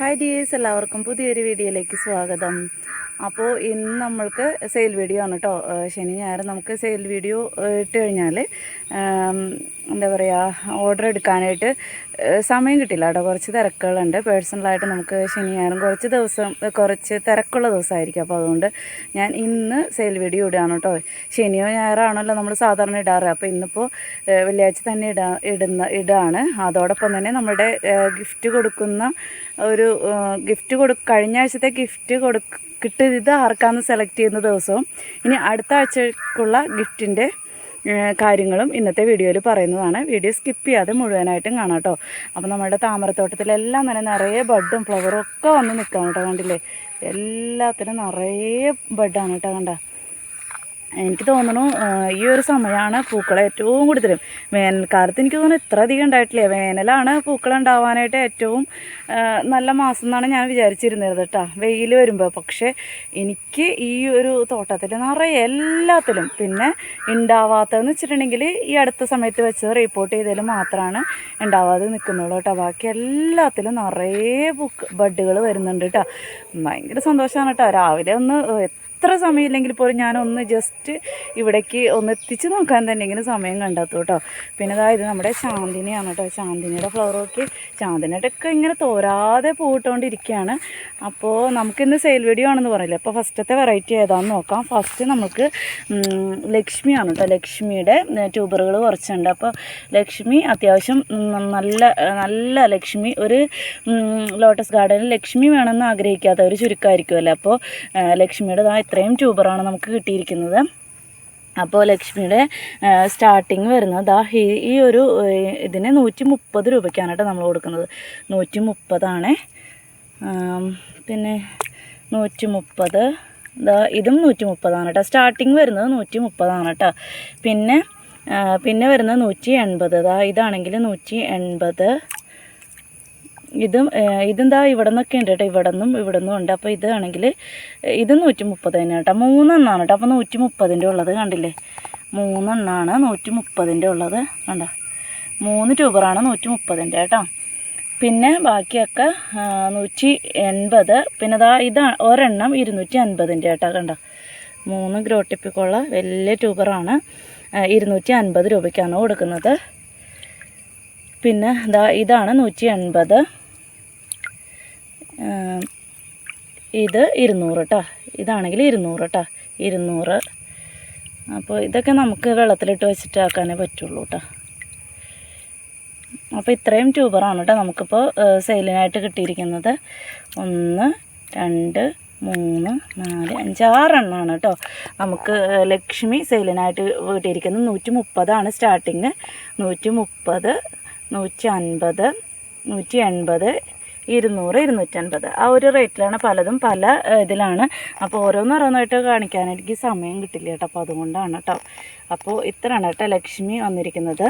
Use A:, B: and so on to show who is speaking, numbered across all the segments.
A: Hi dears എല്ലാവർക്കും പുതിയൊരു വീഡിയോയിലേക്ക് സ്വാഗതം. അപ്പോൾ ഇന്ന് നമ്മൾക്ക് സെയിൽ വീഡിയോ ആണ് കേട്ടോ ശനി ഞായർ നമുക്ക് സെയിൽ വീഡിയോ ഇട്ട് കഴിഞ്ഞാൽ എന്താ പറയുക ഓർഡർ എടുക്കാനായിട്ട് സമയം കിട്ടില്ല കേട്ടോ കുറച്ച് തിരക്കുകളുണ്ട്. പേഴ്സണലായിട്ട് നമുക്ക് ശനി ഞായറും കുറച്ച് ദിവസം കുറച്ച് തിരക്കുള്ള ദിവസമായിരിക്കും. അപ്പോൾ അതുകൊണ്ട് ഞാൻ ഇന്ന് സെയിൽ വീഡിയോ ഇടുകയാണ് കേട്ടോ ശനിയോ ഞായറാണല്ലോ നമ്മൾ സാധാരണ ഇടാറ്. അപ്പോൾ ഇന്നിപ്പോൾ വെള്ളിയാഴ്ച തന്നെ ഇടാ ഇടുന്ന ഇടാണ്. അതോടൊപ്പം തന്നെ നമ്മുടെ ഗിഫ്റ്റ് കൊടുക്കുന്ന ഒരു ഗിഫ്റ്റ് കൊടു കഴിഞ്ഞ ആഴ്ചത്തെ ഗിഫ്റ്റ് കൊടുക്ക കിട്ടി ഇത് ആർക്കാന്ന് സെലക്ട് ചെയ്യുന്ന ദിവസവും. ഇനി അടുത്ത ആഴ്ചക്കുള്ള ഗിഫ്റ്റിന്റെ കാര്യങ്ങളും ഇന്നത്തെ വീഡിയോയിൽ പറയുന്നതാണ്. വീഡിയോ സ്കിപ്പ് ചെയ്യാതെ മുഴുവനായിട്ടും കാണാം കേട്ടോ. അപ്പോൾ നമ്മുടെ താമരത്തോട്ടത്തിലെല്ലാം തന്നെ നിറയെ ബഡും ഫ്ലവറും ഒക്കെ വന്ന് നിൽക്കാം കേട്ടോ കണ്ടില്ലേ? എല്ലാത്തിനും നിറയെ ബഡാണ് കേട്ടോ കണ്ട എനിക്ക് തോന്നുന്നു ഈ ഒരു സമയമാണ് പൂക്കൾ ഏറ്റവും കൂടുതലും. വേനൽക്കാലത്ത് എനിക്ക് തോന്നുന്നു ഇത്ര അധികം ഉണ്ടായിട്ടില്ല? വേനലാണ് പൂക്കൾ ഉണ്ടാവാനായിട്ട് ഏറ്റവും നല്ല മാസം എന്നാണ് ഞാൻ വിചാരിച്ചിരുന്നത് കേട്ടോ വെയിൽ വരുമ്പോൾ പക്ഷേ എനിക്ക് ഈ ഒരു തോട്ടത്തിൽ നിറയെ എല്ലാത്തിലും പിന്നെ ഉണ്ടാവാത്തതെന്ന് വെച്ചിട്ടുണ്ടെങ്കിൽ ഈ അടുത്ത സമയത്ത് വെച്ച് റിപ്പോർട്ട് ചെയ്തതിൽ മാത്രമാണ് ഉണ്ടാവാതെ നിൽക്കുന്നുള്ളൂ കേട്ടോ ബാക്കി എല്ലാത്തിലും നിറയെ പൂക്ക് ബഡ്ഡുകൾ വരുന്നുണ്ട് കേട്ടോ ഭയങ്കര സന്തോഷമാണ് കേട്ടോ രാവിലെ ഒന്ന് എത്ര സമയമില്ലെങ്കിൽ പോലും ഞാനൊന്ന് ജസ്റ്റ് ഇവിടേക്ക് ഒന്ന് എത്തിച്ച് നോക്കാൻ തന്നെ ഇങ്ങനെ സമയം കണ്ടെത്തു കേട്ടോ. പിന്നെ അതായത് നമ്മുടെ ചാന്ദിനിയാണ് കേട്ടോ. ചാന്ദിനിയുടെ ഫ്ലവറൊക്കെ ചാന്ദിനിയുടെയൊക്കെ ഇങ്ങനെ തോരാതെ പൂവിട്ടുകൊണ്ടിരിക്കുകയാണ് അപ്പോൾ നമുക്കിന്ന് സെയിൽ വീഡിയോ ആണെന്ന് പറയില്ല? അപ്പോൾ ഫസ്റ്റത്തെ വെറൈറ്റി ഏതാണെന്ന് നോക്കാം. ഫസ്റ്റ് നമുക്ക് ലക്ഷ്മിയാണ് കേട്ടോ. ലക്ഷ്മിയുടെ ട്യൂബറുകൾ കുറച്ചുണ്ട്. അപ്പോൾ ലക്ഷ്മി അത്യാവശ്യം നല്ല നല്ല ലക്ഷ്മി. ഒരു ലോട്ടസ് ഗാർഡനിൽ ലക്ഷ്മി വേണമെന്ന് ആഗ്രഹിക്കാത്ത ഒരു ചുരുക്കമായിരിക്കുമല്ലോ അപ്പോൾ ലക്ഷ്മിയുടെ ഇത്രയും ട്യൂബറാണ് നമുക്ക് കിട്ടിയിരിക്കുന്നത്. അപ്പോൾ ലക്ഷ്മിയുടെ സ്റ്റാർട്ടിങ് വരുന്നത് ദാ ഈ ഒരു ഇതിന് നൂറ്റി മുപ്പത് രൂപയ്ക്കാണ് കേട്ടോ നമ്മൾ കൊടുക്കുന്നത്. നൂറ്റി മുപ്പതാണ് പിന്നെ നൂറ്റി മുപ്പത് ദാ ഇതും നൂറ്റി മുപ്പതാണ് കേട്ടോ. സ്റ്റാർട്ടിങ് വരുന്നത് നൂറ്റി മുപ്പതാണ് കേട്ടോ. പിന്നെ പിന്നെ വരുന്നത് നൂറ്റി എൺപത് ദാ ഇതാണെങ്കിൽ നൂറ്റി എൺപത് ഇതും ഇതെന്താ ഇതും ഇവിടെ നിന്നൊക്കെ ഉണ്ട് കേട്ടോ. ഇവിടെ നിന്നും ഇവിടെ നിന്നും ഉണ്ട് അപ്പോൾ ഇതാണെങ്കിൽ ഇത് നൂറ്റി മുപ്പത് തന്നെ കേട്ടോ. മൂന്നെണ്ണമാണ് കേട്ടോ. അപ്പോൾ നൂറ്റി മുപ്പതിന്റെ ഉള്ളത് കണ്ടില്ലേ? മൂന്നെണ്ണമാണ് നൂറ്റി മുപ്പതിന്റെ ഉള്ളത് കണ്ട? മൂന്ന് ട്യൂബറാണ് നൂറ്റി മുപ്പതിന്റെ കേട്ടോ. പിന്നെ ബാക്കിയൊക്കെ നൂറ്റി എൺപത് പിന്നെ ദാ ഇതാണ് ഒരെണ്ണം ഇരുന്നൂറ്റി അൻപതിന്റെ കേട്ടോ കണ്ട? മൂന്ന് ഗ്രോട്ടിപ്പിക്കുള്ള വലിയ ട്യൂബറാണ് ഇരുന്നൂറ്റി അൻപത് രൂപയ്ക്കാണ് കൊടുക്കുന്നത്. പിന്നെ ദാ ഇതാണ് നൂറ്റി എൺപത് ഇത് ഇരുന്നൂറ് കേട്ടോ ഇതാണെങ്കിൽ ഇരുന്നൂറ് കേട്ടോ ഇരുന്നൂറ്. അപ്പോൾ ഇതൊക്കെ നമുക്ക് വെള്ളത്തിലിട്ട് വെച്ചിട്ട് ആക്കാനേ പറ്റുള്ളൂ കേട്ടോ അപ്പോൾ ഇത്രയും ട്യൂബറാണ് കേട്ടോ നമുക്കിപ്പോൾ സെയിലിനായിട്ട് കിട്ടിയിരിക്കുന്നത്. ഒന്ന് രണ്ട് മൂന്ന് നാല് അഞ്ച് ആറെണ്ണമാണ് കേട്ടോ നമുക്ക് ലക്ഷ്മി സെയിലിനായിട്ട് കിട്ടിയിരിക്കുന്നത് നൂറ്റി മുപ്പതാണ് സ്റ്റാർട്ടിങ്. നൂറ്റി മുപ്പത് നൂറ്റി അൻപത് നൂറ്റി എൺപത് ഇരുന്നൂറ് ഇരുന്നൂറ്റൻപത്. ആ ഒരു റേറ്റിലാണ് പലതും പല ഇതിലാണ്. അപ്പോൾ ഓരോന്നോരോന്നായിട്ട് കാണിക്കാൻ എനിക്ക് സമയം കിട്ടില്ല കേട്ടോ. അപ്പോൾ അതുകൊണ്ടാണ് കേട്ടോ. അപ്പോൾ ഇത്രയാണ് കേട്ടോ ലക്ഷ്മി വന്നിരിക്കുന്നത്.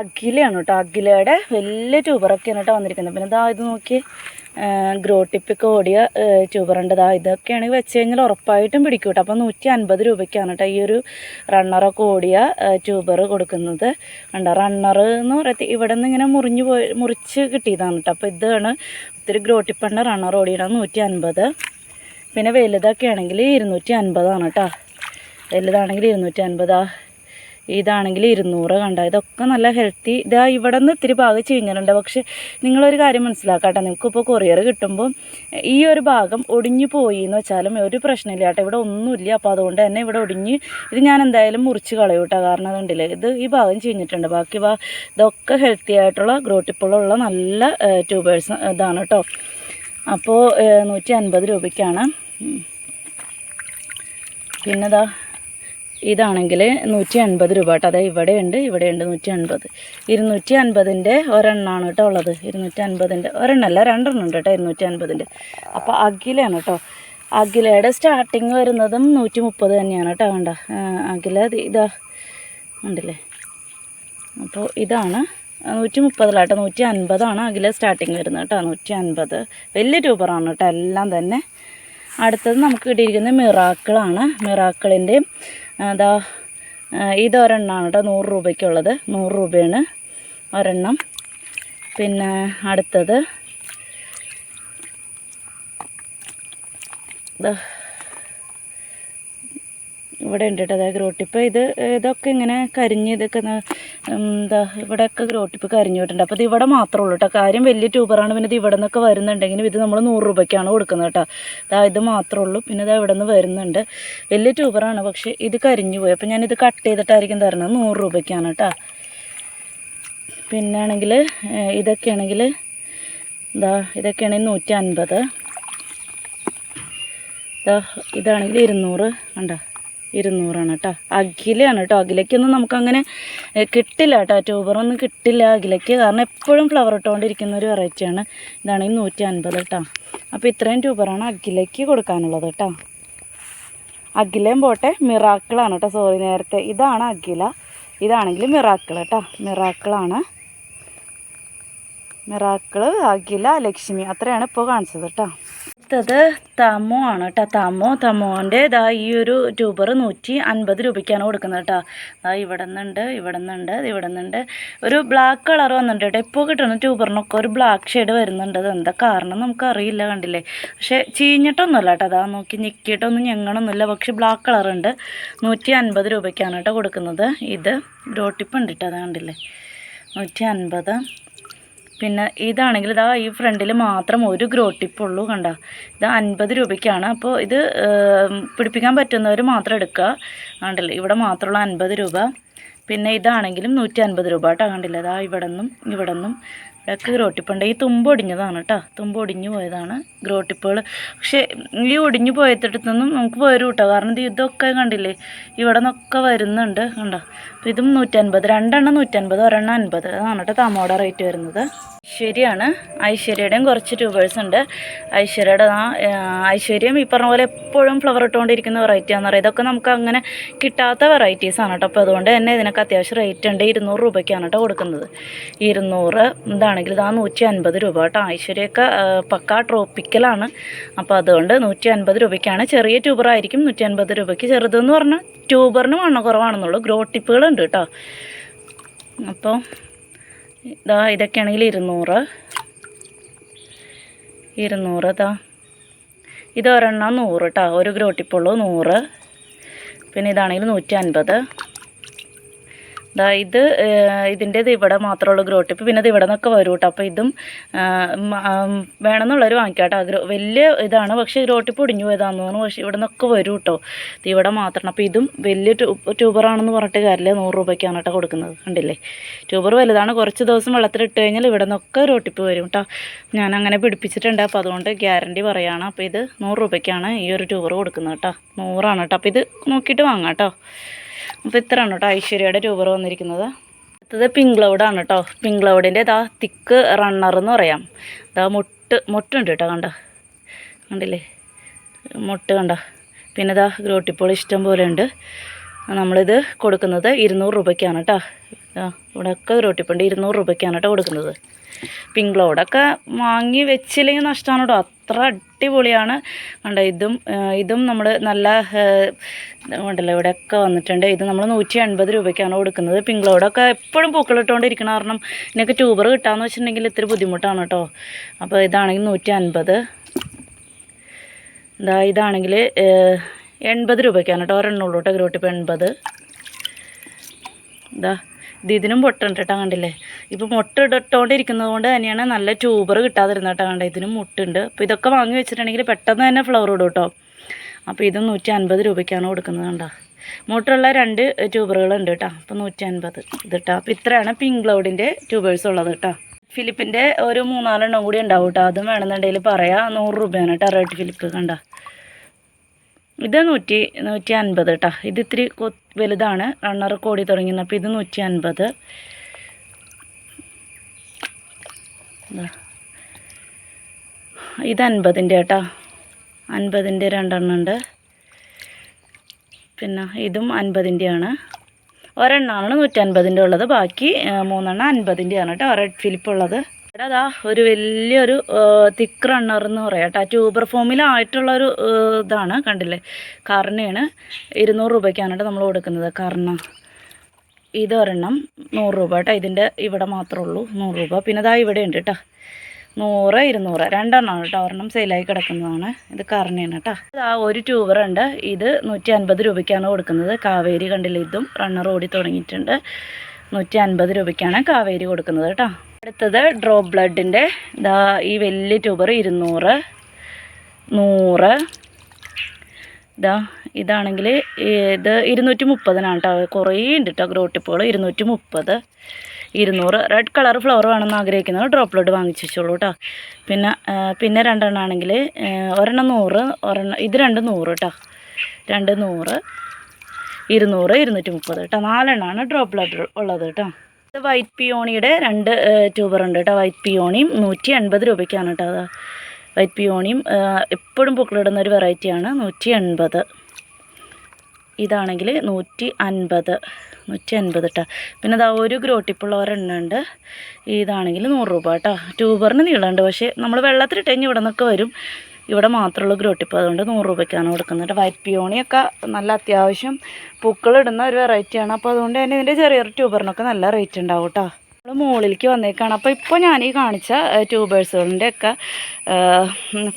A: അഖിലയാണ് കേട്ടോ. അഖിലയുടെ വലിയ ട്യൂബറൊക്കെയാണ് കേട്ടോ വന്നിരിക്കുന്നത്. പിന്നെ ഇതാ ഇത് നോക്കി ഗ്രോ ടിപ്പൊക്കെ ഓടിയ ട്യൂബറുണ്ട്. ഇതാ ഇതൊക്കെയാണെങ്കിൽ വെച്ച് കഴിഞ്ഞാൽ ഉറപ്പായിട്ടും പിടിക്കും കേട്ടോ. അപ്പോൾ നൂറ്റി അൻപത് രൂപയ്ക്കാണ് കേട്ടോ ഈ ഒരു റണ്ണറൊക്കെ ഓടിയ ട്യൂബർ കൊടുക്കുന്നത്. കണ്ടോ? റണ്ണർ എന്ന് പറയത്തി ഇവിടെ നിന്ന് ഇങ്ങനെ മുറിഞ്ഞ് പോയി മുറിച്ച് കിട്ടിയതാണ് കേട്ടോ. അപ്പോൾ ഇതാണ് ഒത്തിരി ഗ്രോ ടിപ്പുണ്ട് റണ്ണർ ഓടിയാണ് നൂറ്റി അൻപത് പിന്നെ വലുതൊക്കെ ആണെങ്കിൽ ഇരുന്നൂറ്റി അൻപതാണ് കേട്ടോ. വലുതാണെങ്കിൽ ഇരുന്നൂറ്റി അൻപതാ ഇതാണെങ്കിൽ ഇരുന്നൂറ് കണ്ട? ഇതൊക്കെ നല്ല ഹെൽത്തി ഇതാ ഇവിടെ നിന്ന് ഇത്തിരി ഭാഗം ചീഞ്ഞിട്ടുണ്ട്. പക്ഷേ നിങ്ങളൊരു കാര്യം മനസ്സിലാക്കാട്ടെ. നിങ്ങൾക്കിപ്പോൾ കൊറിയർ കിട്ടുമ്പോൾ ഈ ഒരു ഭാഗം ഒടിഞ്ഞു പോയി എന്ന് വെച്ചാലും ഒരു പ്രശ്നമില്ല കേട്ടോ. ഇവിടെ ഒന്നുമില്ല. അപ്പോൾ അതുകൊണ്ട് തന്നെ ഇവിടെ ഒടിഞ്ഞ് ഇത് ഞാൻ എന്തായാലും മുറിച്ച് കളയും കേട്ടോ. കാരണം അതുകൊണ്ടില്ലേ ഇത് ഈ ഭാഗം ചീഞ്ഞിട്ടുണ്ട്. ബാക്കി ഭാ ഇതൊക്കെ ഹെൽത്തി ആയിട്ടുള്ള ഗ്രോട്ടിപ്പുള്ള നല്ല ട്യൂബേഴ്സ് ഇതാണ് കേട്ടോ. അപ്പോൾ നൂറ്റി അൻപത് രൂപയ്ക്കാണ്. ഉം. ഇതാണെങ്കിൽ നൂറ്റി അൻപത് രൂപ കേട്ടോ. അതെ ഇവിടെയുണ്ട് ഇവിടെയുണ്ട് നൂറ്റി അൻപത് ഇരുന്നൂറ്റി അൻപതിന്റെ ഒരെണ്ണമാണ് കേട്ടോ ഉള്ളത്. ഇരുന്നൂറ്റി അൻപതിന്റെ ഒരെണ്ണമല്ല രണ്ടെണ്ണം ഉണ്ട് കേട്ടോ ഇരുന്നൂറ്റി അൻപതിന്റെ അപ്പോൾ അഖിലയാണ് കേട്ടോ. അഖിലയുടെ സ്റ്റാർട്ടിങ് വരുന്നതും നൂറ്റി മുപ്പത് തന്നെയാണ് കേട്ടോ കണ്ട. അഖില ഇതാ ഉണ്ടല്ലേ അപ്പോൾ ഇതാണ് നൂറ്റി മുപ്പതിലാട്ടോ നൂറ്റി അൻപതാണ് അഖില സ്റ്റാർട്ടിങ് വരുന്നത് കേട്ടോ നൂറ്റി അൻപത് വലിയ ട്യൂബറാണ് കേട്ടോ എല്ലാം തന്നെ. അടുത്തത് നമുക്ക് കിട്ടിയിരിക്കുന്നത് മിറാക്കിളാണ്. മിറാക്കിളിന്റെ അതാ ഇതൊരെണ്ണമാണ് കേട്ടോ നൂറ് രൂപയ്ക്കുള്ളത്. നൂറ് രൂപയാണ് ഒരെണ്ണം. പിന്നെ അടുത്തത് ഇതാ ഇവിടെ ഉണ്ട് കേട്ടോ അതായത് ഗ്രോട്ടിപ്പ് ഇത് ഇതൊക്കെ ഇങ്ങനെ കരിഞ്ഞ് ഇതൊക്കെ എന്താ ഇവിടെയൊക്കെ ഗ്രോട്ടിപ്പ് കരിഞ്ഞു പോയിട്ടുണ്ട്. അപ്പോൾ ഇത് ഇവിടെ മാത്രമേ ഉള്ളൂ കേട്ടോ കാര്യം വലിയ ട്യൂബറാണ് പിന്നെ ഇത് ഇവിടെ നിന്നൊക്കെ വരുന്നുണ്ടെങ്കിലും ഇത് നമ്മൾ നൂറ് രൂപയ്ക്കാണ് കൊടുക്കുന്നത് കേട്ടോ അതാ ഇത് മാത്രമേ ഉള്ളൂ. പിന്നെ ഇത് ഇവിടെ നിന്ന് വരുന്നുണ്ട്. വലിയ ട്യൂബറാണ് പക്ഷേ ഇത് കരിഞ്ഞു പോയി. അപ്പോൾ ഞാനിത് കട്ട് ചെയ്തിട്ടായിരിക്കും തരണത്. നൂറ് രൂപയ്ക്കാണ് കേട്ടോ പിന്നാണെങ്കിൽ ഇതൊക്കെയാണെങ്കിൽ ഇതാ ഇതൊക്കെയാണെങ്കിൽ നൂറ്റി അൻപത്. ഇതാ ഇതാണെങ്കിൽ ഇരുന്നൂറ്. കണ്ട? ഇരുന്നൂറാണ് കേട്ടോ അഖിലയാണ് കേട്ടോ അഖിലയ്ക്കൊന്നും നമുക്കങ്ങനെ കിട്ടില്ല കേട്ടോ ട്യൂബറൊന്നും കിട്ടില്ല അഖിലയ്ക്ക്. കാരണം എപ്പോഴും ഫ്ലവർ ഇട്ടുകൊണ്ടിരിക്കുന്ന ഒരു വെറൈറ്റിയാണ് ഇതാണെങ്കിൽ നൂറ്റി അൻപത് കേട്ടോ അപ്പോൾ ഇത്രയും ട്യൂബറാണ് അഖിലയ്ക്ക് കൊടുക്കാനുള്ളത് കേട്ടോ അഖിലയും പോട്ടെ മിറാക്കിളാണ് കേട്ടോ സോറി നേരത്തെ ഇതാണ് അഖില. ഇതാണെങ്കിൽ മിറാക്കിൾ കേട്ടോ മിറാക്കിളാണ്. മിറാക്കിൾ അഖില ലക്ഷ്മി. അത്രയാണ് ഇപ്പോൾ കാണിച്ചത് കേട്ടോ അടുത്തത് തമോ ആണ് കേട്ടോ. തമോ തമോന്റെ ഇതാ ഈ ഒരു ട്യൂബർ നൂറ്റി അൻപത് രൂപയ്ക്കാണ് കൊടുക്കുന്നത് കേട്ടോ. ദാ ഇവിടെ നിന്നുണ്ട് ഇവിടെ നിന്നുണ്ട് ഇവിടെ നിന്നുണ്ട് ഒരു ബ്ലാക്ക് കളർ വന്നിട്ടുണ്ട് കേട്ടോ. ഇപ്പോൾ കിട്ടുന്ന ട്യൂബറിനൊക്കെ ഒരു ബ്ലാക്ക് ഷെയ്ഡ് വരുന്നുണ്ട്. അത് എന്താ കാരണം നമുക്കറിയില്ല കണ്ടില്ലേ. പക്ഷേ ചീഞ്ഞിട്ടൊന്നുമല്ല കേട്ടോ. അതാ നോക്കി ഞെക്കിയിട്ടൊന്നും ഞെങ്ങണമൊന്നുമില്ല പക്ഷേ ബ്ലാക്ക് കളറുണ്ട് നൂറ്റി അൻപത് രൂപയ്ക്കാണ് കേട്ടോ കൊടുക്കുന്നത്. ഇത് ഗ്രോട്ടിപ്പ് ഉണ്ട് കേട്ടോ. അത് കണ്ടില്ലേ? നൂറ്റി അൻപത്. പിന്നെ ഇതാണെങ്കിൽ ഇതാ ഈ ഫ്രണ്ടിൽ മാത്രം ഒരു ഗ്രോ ടിപ്പുള്ളൂ കണ്ട. ഇത് അൻപത് രൂപയ്ക്കാണ്. അപ്പോൾ ഇത് പിടിപ്പിക്കാൻ പറ്റുന്നവർ മാത്രം എടുക്കുക. കണ്ടില്ലേ? ഇവിടെ മാത്രമുള്ള അൻപത് രൂപ. പിന്നെ ഇതാണെങ്കിലും നൂറ്റി അൻപത് രൂപ കേട്ടോ കണ്ടില്ല? ഇതാ ഇവിടെ നിന്നും ഇവിടെ നിന്നും ഇവിടെയൊക്കെ ഗ്രോട്ടിപ്പുണ്ട് ഈ തുമ്പ് ഒടിഞ്ഞതാണ് കേട്ടോ തുമ്പ് ഒടിഞ്ഞു പോയതാണ് ഗ്രോട്ടിപ്പുകൾ പക്ഷേ ഈ ഒടിഞ്ഞു പോയത്തിടത്തൊന്നും നമുക്ക് വരും കേട്ടോ കാരണം ഇത് ഇതൊക്കെ കണ്ടില്ലേ? ഇവിടെ നിന്നൊക്കെ വരുന്നുണ്ട് കണ്ടോ? അപ്പോൾ ഇതും നൂറ്റൻപത്. രണ്ടെണ്ണം നൂറ്റൻപത് ഒരെണ്ണം അൻപത്. അതാണ് കേട്ടോ തമോടെ റേറ്റ് വരുന്നത്. ഐശ്വര്യമാണ് ഐശ്വര്യയുടെയും കുറച്ച് ട്യൂബേഴ്സ് ഉണ്ട്. ഐശ്വര്യയുടെ ആ ഐശ്വര്യം ഈ പറഞ്ഞ പോലെ എപ്പോഴും ഫ്ലവർ ഇട്ടുകൊണ്ടിരിക്കുന്ന വെറൈറ്റി ആണെന്ന് പറയുക ഇതൊക്കെ നമുക്ക് അങ്ങനെ കിട്ടാത്ത വെറൈറ്റീസ് ആണ് കേട്ടോ അപ്പോൾ അതുകൊണ്ട് തന്നെ ഇതിനൊക്കെ അത്യാവശ്യം റേറ്റ് ഉണ്ട്. ഇരുന്നൂറ് രൂപയ്ക്കാണ് കേട്ടോ കൊടുക്കുന്നത്. ഇരുന്നൂറ് ഇതാണെങ്കിൽ ഇതാ നൂറ്റി അൻപത് രൂപ കേട്ടോ. ഐശ്വര്യമൊക്കെ പക്ക പക്കാ ട്രോപ്പിക്കലാണ്. അപ്പോൾ അതുകൊണ്ട് നൂറ്റി അൻപത് രൂപയ്ക്കാണ്. ചെറിയ ട്യൂബറായിരിക്കും നൂറ്റി അൻപത് രൂപയ്ക്ക് ചെറുതെന്ന് പറഞ്ഞാൽ ട്യൂബറിന് വണ്ണ കുറവാണെന്നുള്ളൂ. ഗ്രോ ടിപ്പുകളുണ്ട് കേട്ടോ. അപ്പോൾ ഇതാ ഇതൊക്കെയാണെങ്കിൽ ഇരുന്നൂറ്. ഇരുന്നൂറ് ഇതാ. ഇത് ഒരെണ്ണം നൂറ് കേട്ടോ. ഒരു ഗ്രോ ടിപ്പുള്ളൂ നൂറ്. പിന്നെ ഇതാണെങ്കിൽ നൂറ്റി അൻപത് ഇതാ ഇത് ഇതിന്റെ ഇവിടെ മാത്രമുള്ള ഗ്രോ ടിപ്പ് പിന്നെ ഇത് ഇവിടെ നിന്നൊക്കെ വരും കേട്ടോ അപ്പോൾ ഇതും വേണമെന്നുള്ളവർ വാങ്ങിക്കാം കേട്ടോ ഗ്രോ വലിയ ഇതാണ്. പക്ഷേ ഗ്രോ ടിപ്പ് ഒടിഞ്ഞു പോയതാന്ന് തോന്നുന്നു. പക്ഷേ ഇവിടെ നിന്നൊക്കെ വരും കേട്ടോ ഇവിടെ മാത്രമാണ് അപ്പോൾ ഇതും വലിയ ട്യൂബ് ട്യൂബറാണെന്ന് പറഞ്ഞിട്ട് കാര്യമില്ല. നൂറ് രൂപയ്ക്കാണ് കേട്ടോ കൊടുക്കുന്നത്. കണ്ടില്ലേ? ട്യൂബർ വലുതാണ്. കുറച്ച് ദിവസം വെള്ളത്തിലിട്ട് കഴിഞ്ഞാൽ ഇവിടെ നിന്നൊക്കെ ഗ്രോ ടിപ്പ് വരും കേട്ടോ ഞാൻ അങ്ങനെ പിടിപ്പിച്ചിട്ടുണ്ട്. അപ്പോൾ അതുകൊണ്ട് ഗ്യാരണ്ടി പറയുകയാണ് അപ്പോൾ ഇത് നൂറ് രൂപയ്ക്കാണ് ഈ ഒരു ട്യൂബർ കൊടുക്കുന്നത് കേട്ടോ നൂറാണ് കേട്ടോ അപ്പോൾ ഇത് നോക്കിയിട്ട് വാങ്ങാം കേട്ടോ അപ്പോൾ ഇത്രയാണ് കേട്ടോ ഐശ്വര്യയുടെ ട്യൂബർ വന്നിരിക്കുന്നത്. അടുത്തത് പിങ്ക് ക്ലൗഡാണ് കേട്ടോ പിങ്ക് ക്ലൗഡിന്റെ ഇതാ തിക്ക് റണ്ണർ എന്ന് പറയാം. ഇതാ മുട്ട് മുട്ടുണ്ട് കേട്ടോ കണ്ട? കണ്ടില്ലേ? മുട്ട് കണ്ട? പിന്നെ ഇതാ ഗ്രോട്ടിപ്പോൾ ഇഷ്ടം പോലെ ഉണ്ട്. നമ്മളിത് കൊടുക്കുന്നത് ഇരുന്നൂറ് രൂപയ്ക്കാണ് കേട്ടോ ഇവിടെയൊക്കെ ഗ്രോട്ടിപ്പുണ്ട് ഇരുന്നൂറ് രൂപയ്ക്കാണ് കേട്ടോ കൊടുക്കുന്നത്. പിങ്ക് ക്ലൗഡൊക്കെ വാങ്ങി വെച്ചില്ലെങ്കിൽ നഷ്ടമാണ് കേട്ടോ അത്ര അടിപൊളിയാണ്. കണ്ടോ ഇതും ഇതും നമ്മൾ നല്ല ഉണ്ടല്ലോ ഇവിടെയൊക്കെ വന്നിട്ടുണ്ട്. ഇത് നമ്മൾ നൂറ്റി എൺപത് രൂപയ്ക്കാണ് കൊടുക്കുന്നത്. പിങ്ക് ക്ലൗഡൊക്കെ എപ്പോഴും പൂക്കളിട്ടുകൊണ്ടിരിക്കണം കാരണം ഇതിനൊക്കെ ട്യൂബർ കിട്ടാമെന്ന് വെച്ചിട്ടുണ്ടെങ്കിൽ ഇത്തിരി ബുദ്ധിമുട്ടാണ് കേട്ടോ. അപ്പോൾ ഇതാണെങ്കിൽ നൂറ്റി അൻപത് ഇതാ ഇതാണെങ്കിൽ എൺപത് രൂപയ്ക്കാണ് കേട്ടോ. ഒരെണ്ണം ഉള്ളൂ കേട്ടോ ഗ്രോട്ടിപ്പ് എൺപത്. ഇതാ ഇത് ഇതിനും പൊട്ടുണ്ട് കേട്ടോ കണ്ടില്ലേ? ഇപ്പോൾ മുട്ട ഇട്ടോണ്ടിരിക്കുന്നത് കൊണ്ട് തന്നെയാണ് നല്ല ട്യൂബർ കിട്ടാതിരുന്നത് കേട്ടോ കണ്ടോ. ഇതിനും മുട്ടുണ്ട്. അപ്പോൾ ഇതൊക്കെ വാങ്ങി വെച്ചിട്ടുണ്ടെങ്കിൽ പെട്ടെന്ന് തന്നെ ഫ്ലവർ ഇടും കേട്ടോ. അപ്പോൾ ഇത് നൂറ്റി അൻപത് രൂപയ്ക്കാണ് കൊടുക്കുന്നത് കണ്ടോ? മുട്ടുള്ള രണ്ട് ട്യൂബറുകളുണ്ട് കേട്ടോ. അപ്പോൾ നൂറ്റി അൻപത് ഇത് കേട്ടോ അപ്പോൾ ഇത്രയാണ് പിങ്ക് ക്ലൗഡിന്റെ ട്യൂബേഴ്സ് ഉള്ളത് കേട്ടോ ഫിലിപ്പിന്റെ ഒരു മൂന്നാലെണ്ണം കൂടി ഉണ്ടാവും കേട്ടോ അതും വേണമെന്നുണ്ടെങ്കിൽ പറയാം. നൂറ് രൂപയാണ് കേട്ടോ റെഡ് ഫിലിപ്പ് കണ്ടോ? ഇത് നൂറ്റി നൂറ്റി അൻപത് കേട്ടോ ഇത് ഇത്തിരി കൊ വലുതാണ്. റണ്ണർ കോടി തുടങ്ങുന്നത് അപ്പോൾ ഇത് നൂറ്റി അൻപത്. ഇത് അൻപതിന്റെ കേട്ടോ അൻപതിന്റെ രണ്ടെണ്ണം ഉണ്ട്. പിന്നെ ഇതും അൻപതിന്റെയാണ് ഒരെണ്ണമാണ് നൂറ്റൻപതിന്റെ ഉള്ളത്. ബാക്കി മൂന്നെണ്ണം അൻപതിന്റെയാണ് കേട്ടോ റെഡ് ഫിലിപ്പ് ഉള്ളത്. ഇവിടെ അതാ ഒരു വലിയൊരു തിക്ക് റണ്ണർ എന്ന് പറയാം കേട്ടോ. ട്യൂബർ ഫോമിലായിട്ടുള്ളൊരു ഇതാണ് കണ്ടില്ലേ? കർണയാണ് ഇരുന്നൂറ് രൂപയ്ക്കാണ് നമ്മൾ കൊടുക്കുന്നത്. കർണ. ഇതൊരെണ്ണം നൂറ് രൂപ കേട്ടോ. ഇതിന്റെ ഇവിടെ മാത്രമേ ഉള്ളൂ നൂറ് രൂപ. പിന്നെ ഇതാ ഇവിടെ ഉണ്ട് കേട്ടോ. നൂറ് ഇരുന്നൂറ്. രണ്ടെണ്ണമാണ് കേട്ടോ ഒരെണ്ണം സെയിലായി കിടക്കുന്നതാണ്. ഇത് കറണയാണ് കേട്ടോ. ആ ഒരു ട്യൂബർ ഉണ്ട്. ഇത് നൂറ്റി അൻപത് രൂപയ്ക്കാണ് കൊടുക്കുന്നത്. കാവേരി കണ്ടില്ല? ഇതും റണ്ണർ ഓടി തുടങ്ങിയിട്ടുണ്ട്. നൂറ്റി അൻപത് രൂപയ്ക്കാണ് കാവേരി കൊടുക്കുന്നത് കേട്ടോ. അടുത്തത് ഡ്രോപ്പ് ബ്ലഡിന്റെ ഇതാ ഈ വലിയ ട്യൂബർ ഇരുന്നൂറ് നൂറ്. ഇതാ ഇതാണെങ്കിൽ ഇത് ഇരുന്നൂറ്റി മുപ്പതിനാണ് കേട്ടോ കുറേ ഉണ്ട് കേട്ടോ ഗ്രോട്ടിപ്പോൾ ഇരുന്നൂറ്റി മുപ്പത് ഇരുന്നൂറ്. റെഡ് കളർ ഫ്ലവർ വേണമെന്ന് ആഗ്രഹിക്കുന്നത് ഡ്രോപ്പ് ബ്ലഡ് വാങ്ങിച്ചു വെച്ചോളൂ കേട്ടോ പിന്നെ പിന്നെ രണ്ടെണ്ണം ആണെങ്കിൽ ഒരെണ്ണം നൂറ് ഒരെണ്ണം ഇത് രണ്ട് നൂറ് കേട്ടോ രണ്ട് നൂറ് ഇരുന്നൂറ് ഇരുന്നൂറ്റി മുപ്പത് കേട്ടോ നാലെണ്ണമാണ് ഡ്രോപ്പ് ബ്ലഡ് ഉള്ളത് കേട്ടോ ഇത് വൈറ്റ് പിയോണിയുടെ രണ്ട് ട്യൂബർ ഉണ്ട് കേട്ടോ. വൈറ്റ് പിയോണിയും നൂറ്റി എൺപത് രൂപയ്ക്കാണ് കേട്ടോ അത്. വൈറ്റ് പിയോണിയും എപ്പോഴും പൂക്കളിടുന്ന ഒരു വെറൈറ്റിയാണ് നൂറ്റി എൺപത് ഇതാണെങ്കിൽ നൂറ്റി അൻപത് നൂറ്റി അൻപത് കേട്ടോ പിന്നെ അതാ ഒരു ഗ്രോട്ടിപ്പുള്ള ഒരെണ്ണം ഉണ്ട് ഇതാണെങ്കിൽ നൂറ് രൂപ കേട്ടോ ട്യൂബറിന് നീളമുണ്ട്. പക്ഷേ നമ്മൾ വെള്ളത്തിലിട്ട് കഴിഞ്ഞ് ഇവിടെ നിന്നൊക്കെ വരും. ഇവിടെ മാത്രമുള്ള ഗ്രോട്ടിപ്പ് അതുകൊണ്ട് നൂറ് രൂപയ്ക്കാണ് കൊടുക്കുന്നത്. വൈറ്റ് പിയോണിയൊക്കെ നല്ല അത്യാവശ്യം പൂക്കളിടുന്ന ഒരു വെറൈറ്റിയാണ് അപ്പോൾ അതുകൊണ്ട് തന്നെ ഇതിന്റെ ചെറിയൊരു ട്യൂബറിനൊക്കെ നല്ല റേറ്റ് ഉണ്ടാവും കേട്ടോ നമ്മൾ മുകളിലേക്ക് വന്നേക്കാണ്. അപ്പോൾ ഇപ്പോൾ ഞാൻ ഈ കാണിച്ച ട്യൂബേഴ്സുകളുടെ ഒക്കെ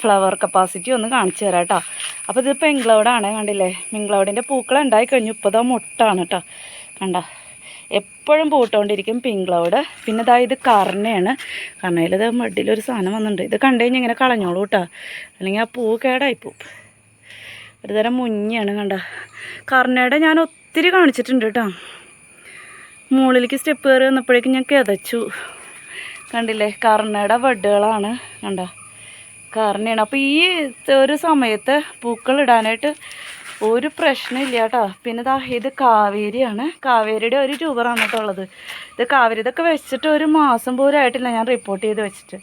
A: ഫ്ലവർ കപ്പാസിറ്റി ഒന്ന് കാണിച്ചു തരാം കേട്ടോ അപ്പോൾ ഇത് പെങ്ക്ലൗഡാണ് കണ്ടില്ലേ? പെങ്ക്ലൗഡിന്റെ പൂക്കളുണ്ടായി കഴിഞ്ഞു. ഇപ്പോൾ ഇതാ മുട്ടാണ് കേട്ടോ കണ്ട? എപ്പോഴും പൂട്ടുകൊണ്ടിരിക്കും പിങ്ക് ക്ലൗഡ് പിന്നെ ഇതാ ഇത് കർണയാണ്. ഇത് മഡിലൊരു സാധനം വന്നിട്ടുണ്ട്. ഇത് കണ്ടു കഴിഞ്ഞാൽ ഇങ്ങനെ കളഞ്ഞോളൂ കേട്ടോ. അല്ലെങ്കിൽ ആ പൂ കേടായി പോവും. ഒരു തരം മുഞ്ഞയാണ് കണ്ട. കർണയുടെ ഞാൻ ഒത്തിരി കാണിച്ചിട്ടുണ്ട് കേട്ടോ. മുകളിലേക്ക് സ്റ്റെപ്പ് കയറി വന്നപ്പോഴേക്കും ഞാൻ കിതച്ചു. കണ്ടില്ലേ? കർണയുടെ വഡുകളാണ് കണ്ട. കർണയാണ്. അപ്പോൾ ഈ ഒരു സമയത്ത് പൂക്കൾ ഇടാനായിട്ട് ഒരു പ്രശ്നമില്ല കേട്ടോ പിന്നെ ഇതാ ഇത് കാവേരിയാണ്. കാവേരിയുടെ ഒരു ട്യൂബറാണ് കേട്ടോ ഉള്ളത്. ഇത് കാവേരി ഇതൊക്കെ വെച്ചിട്ട് ഒരു മാസം പോലും ആയിട്ടില്ല ഞാൻ റിപ്പോർട്ട് ചെയ്ത് വെച്ചിട്ട്.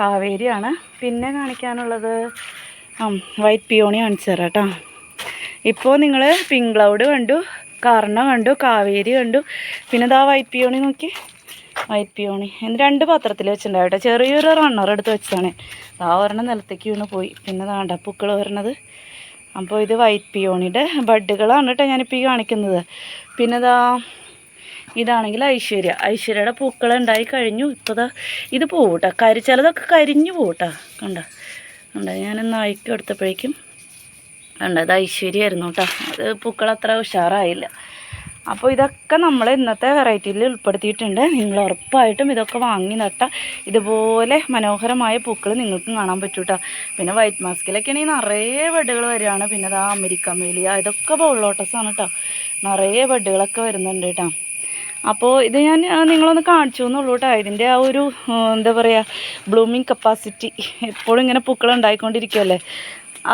A: കാവേരിയാണ്. പിന്നെ കാണിക്കാനുള്ളത് വൈറ്റ് പിയോണി കാണിച്ചു തരാം കേട്ടോ ഇപ്പോൾ നിങ്ങൾ പിങ്ക് ക്ലൗഡ് കണ്ടു കർണ കണ്ടു കാവേരി കണ്ടു. പിന്നെ ഇതാ വൈറ്റ് പിയോണി നോക്കി. വൈറ്റ് പിയോണി എന്ന് രണ്ട് പാത്രത്തിൽ വെച്ചിട്ടുണ്ടാവും കേട്ടോ ചെറിയൊരു റണ്ണർ എടുത്ത് വെച്ചാണ് ആ ഒരെണ്ണം നിലത്തേക്ക് വീണ് പോയി. പിന്നെ ദാണ്ട പൂക്കൾ വരണത്. അപ്പോൾ ഇത് വൈറ്റ് പിയോണിയുടെ ബഡുകളാണ് കേട്ടോ ഞാനിപ്പോൾ ഈ കാണിക്കുന്നത്. പിന്നെ ഇതാ ഇതാണെങ്കിൽ ഐശ്വര്യ. ഐശ്വര്യയുടെ പൂക്കൾ ഉണ്ടായി കഴിഞ്ഞു. ഇപ്പോൾ ഇതാ ഇത് പോവൂട്ടോ. കരി ചിലതൊക്കെ കരിഞ്ഞു പോവട്ടോ. കണ്ട? കണ്ട? ഞാനൊന്ന് അയക്കി എടുത്തപ്പോഴേക്കും കണ്ട? ഇത് ഐശ്വര്യമായിരുന്നു കേട്ടോ അത് പൂക്കൾ അത്ര ഉഷാറായില്ല. അപ്പോൾ ഇതൊക്കെ നമ്മൾ ഇന്നത്തെ വെറൈറ്റിയിൽ ഉൾപ്പെടുത്തിയിട്ടുണ്ട്. നിങ്ങൾ ഉറപ്പായിട്ടും ഇതൊക്കെ വാങ്ങി നട്ട ഇതുപോലെ മനോഹരമായ പൂക്കൾ നിങ്ങൾക്കും കാണാൻ പറ്റൂട്ടോ. പിന്നെ വൈറ്റ് മാസ്കിലൊക്കെ ആണെങ്കിൽ നിറയെ ബെഡുകൾ വരികയാണ്. പിന്നെ അതാ അമേരിക്ക മേലിയ ഇതൊക്കെ ബോൾ കേട്ടോ നിറയെ ബെഡുകളൊക്കെ വരുന്നുണ്ട് കേട്ടോ അപ്പോൾ ഇത് ഞാൻ നിങ്ങളൊന്ന് കാണിച്ചു എന്നുള്ളൂ കേട്ടോ ഇതിന്റെ ആ ഒരു എന്താ പറയുക ബ്ലൂമിങ് കപ്പാസിറ്റി എപ്പോഴും ഇങ്ങനെ പൂക്കൾ ഉണ്ടായിക്കൊണ്ടിരിക്കുകയല്ലേ